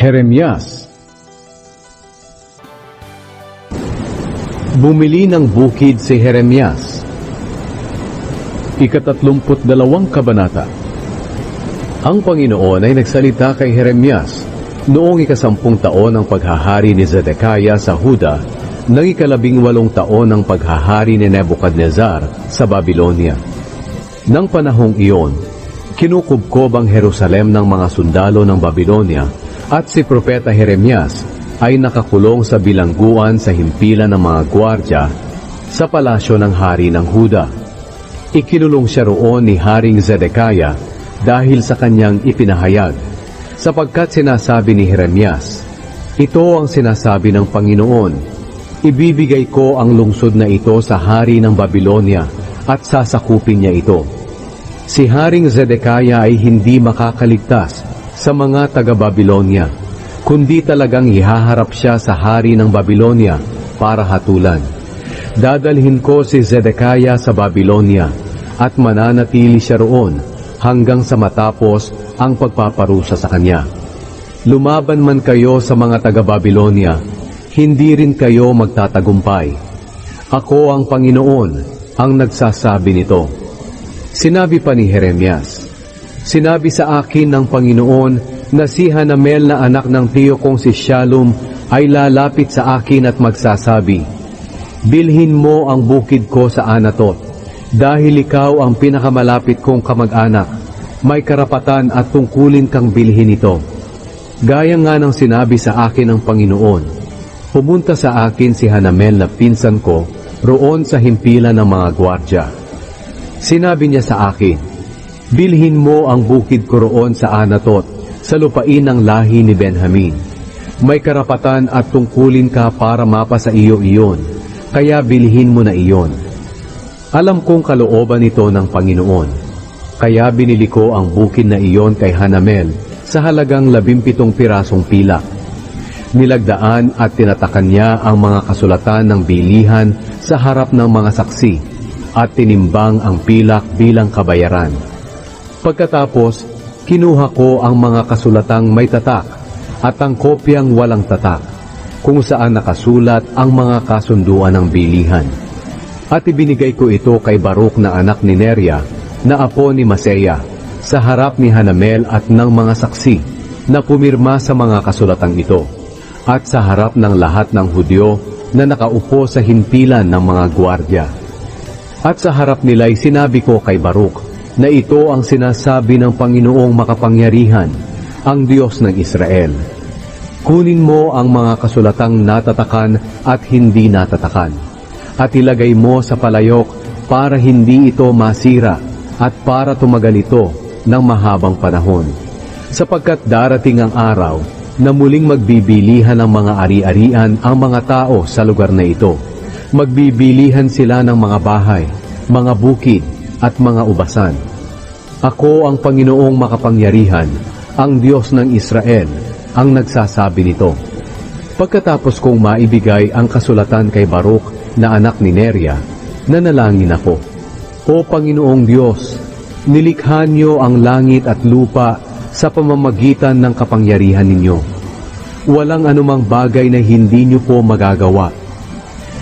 Jeremias Bumili ng bukid si Jeremias. Ikatatlumput dalawang kabanata. Ang Panginoon ay nagsalita kay Jeremias noong ikasampung taon ng paghahari ni Zedekiah sa Huda ng ikalabing walong taon ng paghahari ni Nebuchadnezzar sa Babylonia. Nang panahong iyon, kinukubkob ang Jerusalem ng mga sundalo ng Babylonia at si Propeta Jeremias ay nakakulong sa bilangguan sa himpilan ng mga gwardya sa palasyo ng hari ng Huda. Ikinulong siya roon ni Haring Zedekiah dahil sa kanyang ipinahayag, sapagkat sinasabi ni Jeremias, Ito ang sinasabi ng Panginoon, Ibibigay ko ang lungsod na ito sa hari ng Babylonia at sasakupin niya ito. Si Haring Zedekiah ay hindi makakaligtas sa mga taga-Babylonia, kundi talagang ihaharap siya sa hari ng Babylonia para hatulan. Dadalhin ko si Zedekiah sa Babylonia at mananatili siya roon hanggang sa matapos ang pagpaparusa sa kanya. Lumaban man kayo sa mga taga-Babylonia, hindi rin kayo magtatagumpay. Ako ang Panginoon ang nagsasabi nito. Sinabi pa ni Jeremias, Sinabi sa akin ng Panginoon na si Hanamel na anak ng tiyo kong si Shalom ay lalapit sa akin at magsasabi, Bilhin mo ang bukid ko sa Anatot, dahil ikaw ang pinakamalapit kong kamag-anak, may karapatan at tungkulin kang bilhin ito. Gaya nga ng sinabi sa akin ng Panginoon, pumunta sa akin si Hanamel na pinsan ko roon sa himpilan ng mga gwardya. Sinabi niya sa akin, Bilhin mo ang bukid ko roon sa Anatot, sa lupain ng lahi ni Benjamin. May karapatan at tungkulin ka para mapa sa iyo iyon, kaya bilhin mo na iyon. Alam kong kalooban ito ng Panginoon, kaya binili ko ang bukid na iyon kay Hanamel sa halagang labimpitong pirasong pilak. Nilagdaan at tinatakan niya ang mga kasulatan ng bilihan sa harap ng mga saksi at tinimbang ang pilak bilang kabayaran. Pagkatapos, kinuha ko ang mga kasulatang may tatak at ang kopyang walang tatak kung saan nakasulat ang mga kasunduan ng bilihan. At ibinigay ko ito kay Baruk na anak ni Neria na apo ni Maseya sa harap ni Hanamel at ng mga saksi na pumirma sa mga kasulatang ito at sa harap ng lahat ng Hudyo na nakaupo sa himpilan ng mga gwardya. At sa harap nila'y sinabi ko kay Baruk na ito ang sinasabi ng Panginoong makapangyarihan, ang Diyos ng Israel. Kunin mo ang mga kasulatang natatakan at hindi natatakan, at ilagay mo sa palayok para hindi ito masira at para tumagal ito ng mahabang panahon. Sapagkat darating ang araw na muling magbibilihan ng mga ari-arian ang mga tao sa lugar na ito. Magbibilihan sila ng mga bahay, mga bukid, at mga ubasan. Ako ang Panginoong makapangyarihan, ang Diyos ng Israel, ang nagsasabi nito. Pagkatapos kong maibigay ang kasulatan kay Baruk na anak ni Neria, nanalangin ako. O Panginoong Diyos, nilikha niyo ang langit at lupa sa pamamagitan ng kapangyarihan ninyo. Walang anumang bagay na hindi niyo po magagawa.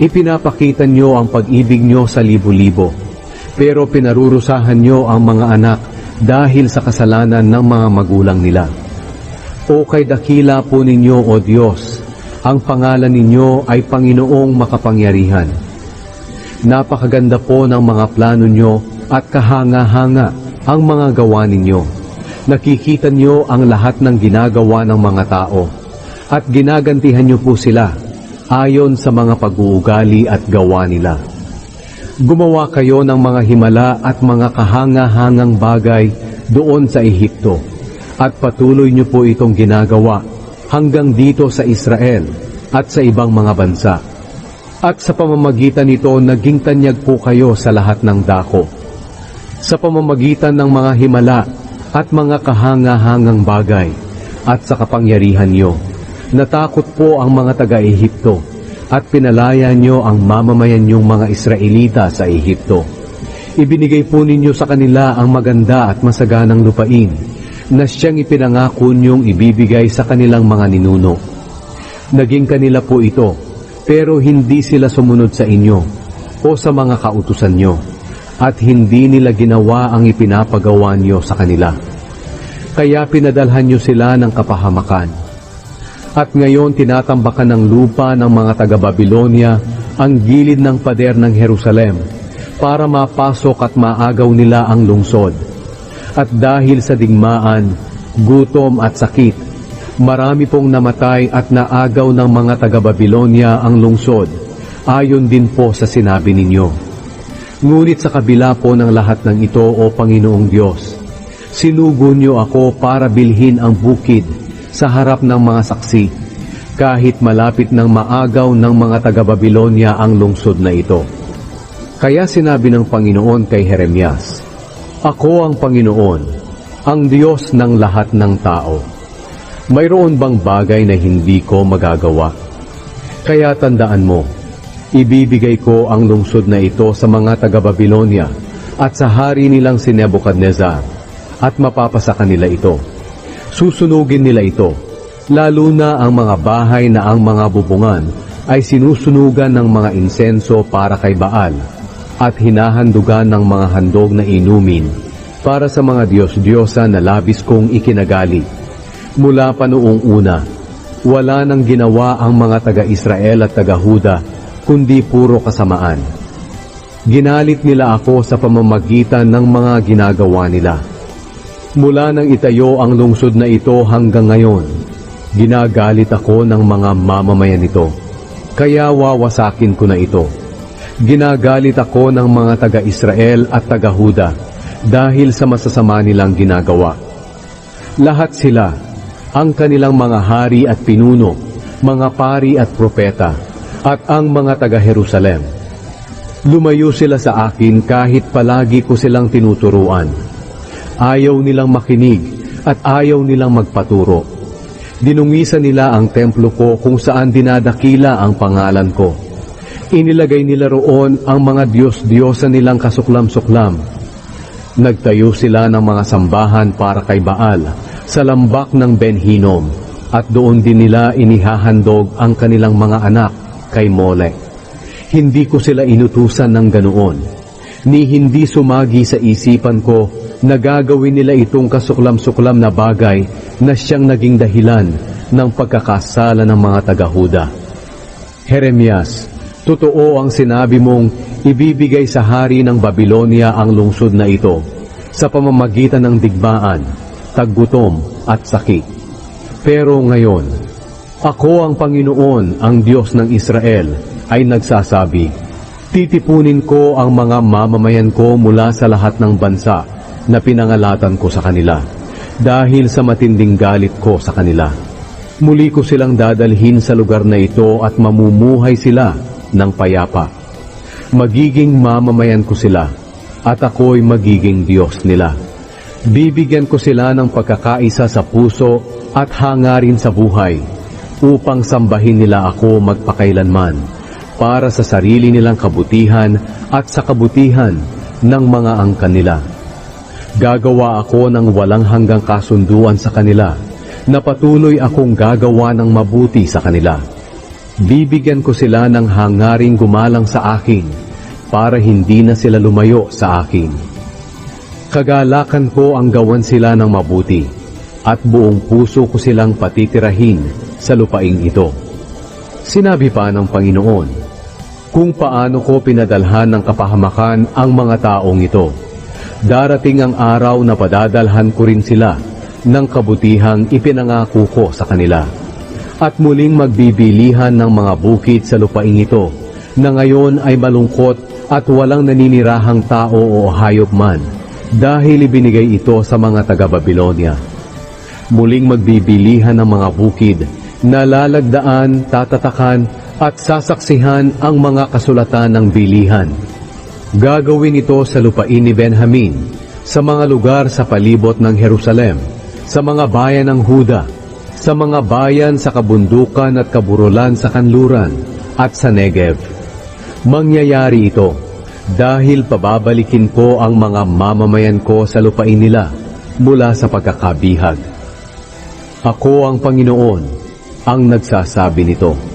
Ipinapakita niyo ang pag-ibig niyo sa libo-libo, pero pinarurusahan niyo ang mga anak dahil sa kasalanan ng mga magulang nila. O kay dakila po ninyo, O Diyos, ang pangalan ninyo ay Panginoong makapangyarihan. Napakaganda po ng mga plano nyo at kahanga-hanga ang mga gawa ninyo. Nakikita nyo ang lahat ng ginagawa ng mga tao at ginagantihan nyo po sila ayon sa mga pag-uugali at gawa nila. Gumawa kayo ng mga himala at mga kahanga-hangang bagay doon sa Ehipto at patuloy nyo po itong ginagawa hanggang dito sa Israel at sa ibang mga bansa. At sa pamamagitan nito, naging tanyag po kayo sa lahat ng dako. Sa pamamagitan ng mga himala at mga kahanga-hangang bagay at sa kapangyarihan nyo, natakot po ang mga taga-Ehipto at pinalaya nyo ang mamamayan nyong mga Israelita sa Ehipto. Ibinigay po ninyo sa kanila ang maganda at masaganang lupain na siyang ipinangako niyong ibibigay sa kanilang mga ninuno. Naging kanila po ito, pero hindi sila sumunod sa inyo o sa mga kautusan niyo, at hindi nila ginawa ang ipinapagawa niyo sa kanila. Kaya pinadalhan niyo sila ng kapahamakan. At ngayon tinatambakan ng lupa ng mga taga-Babilonia ang gilid ng pader ng Jerusalem para mapasok at maagaw nila ang lungsod. At dahil sa digmaan, gutom at sakit, marami pong namatay at naagaw ng mga taga-Babilonia ang lungsod, ayon din po sa sinabi ninyo. Ngunit sa kabila po ng lahat ng ito, O Panginoong Diyos, sinugo niyo ako para bilhin ang bukid sa harap ng mga saksi, kahit malapit ng maagaw ng mga taga-Babilonia ang lungsod na ito. Kaya sinabi ng Panginoon kay Jeremias, Ako ang Panginoon, ang Diyos ng lahat ng tao. Mayroon bang bagay na hindi ko magagawa? Kaya tandaan mo, ibibigay ko ang lungsod na ito sa mga taga-Babilonia at sa hari nilang si Nebuchadnezzar at mapapasa kanila ito. Susunugin nila ito, lalo na ang mga bahay na ang mga bubungan ay sinusunugan ng mga insenso para kay Baal at hinahandugan ng mga handog na inumin para sa mga Diyos-Diyosa na labis kong ikinagali. Mula pa noong una, wala nang ginawa ang mga taga-Israel at taga-Huda kundi puro kasamaan. Ginalit nila ako sa pamamagitan ng mga ginagawa nila. Mula nang itayo ang lungsod na ito hanggang ngayon, ginagalit ako ng mga mamamayan nito. Kaya wawasakin ko na ito. Ginagalit ako ng mga taga-Israel at taga-Huda dahil sa masasama nilang ginagawa. Lahat sila, ang kanilang mga hari at pinuno, mga pari at propeta, at ang mga taga-Jerusalem. Lumayo sila sa akin kahit palagi ko silang tinuturuan. Ayaw nilang makinig at ayaw nilang magpaturo. Dinungisan nila ang templo ko kung saan dinadakila ang pangalan ko. Inilagay nila roon ang mga Diyos-Diyosa nilang kasuklam-suklam. Nagtayo sila ng mga sambahan para kay Baal sa lambak ng Ben-Hinnom at doon din nila inihahandog ang kanilang mga anak kay Molek. Hindi ko sila inutusan ng ganoon, ni hindi sumagi sa isipan ko na gagawin nila itong kasuklam-suklam na bagay na siyang naging dahilan ng pagkakasala ng mga taga-Huda. Jeremias, totoo ang sinabi mong ibibigay sa hari ng Babilonia ang lungsod na ito sa pamamagitan ng digmaan, taggutom at sakit. Pero ngayon, ako ang Panginoon, ang Diyos ng Israel, ay nagsasabi, Titipunin ko ang mga mamamayan ko mula sa lahat ng bansa na pinangalatan ko sa kanila, dahil sa matinding galit ko sa kanila. Muli ko silang dadalhin sa lugar na ito at mamumuhay sila ng payapa. Magiging mamamayan ko sila, at ako'y magiging Diyos nila. Bibigyan ko sila ng pagkakaisa sa puso at hangarin sa buhay, upang sambahin nila ako magpakailanman, para sa sarili nilang kabutihan at sa kabutihan ng mga angkan nila. Gagawa ako ng walang hanggang kasunduan sa kanila, na patuloy akong gagawa ng mabuti sa kanila. Bibigyan ko sila ng hangaring gumalang sa akin, para hindi na sila lumayo sa akin. Kagalakan ko ang gawan sila ng mabuti, at buong puso ko silang patitirahin sa lupaing ito. Sinabi pa ng Panginoon, kung paano ko pinadalhan ng kapahamakan ang mga taong ito. Darating ang araw na padadalhan ko rin sila ng kabutihang ipinangako ko sa kanila. At muling magbibilihan ng mga bukid sa lupaing ito, na ngayon ay malungkot at walang naninirahang tao o hayop man, dahil ibinigay ito sa mga taga-Babilonia. Muling magbibilihan ng mga bukid, na lalagdaan, tatatakan, at sasaksihan ang mga kasulatan ng bilihan. Gagawin ito sa lupain ni Benjamin, sa mga lugar sa palibot ng Jerusalem, sa mga bayan ng Huda, sa mga bayan sa kabundukan at kaburulan sa kanluran, at sa Negev. Mangyayari ito dahil pababalikin ko ang mga mamamayan ko sa lupain nila mula sa pagkakabihag. Ako ang Panginoon ang nagsasabi nito.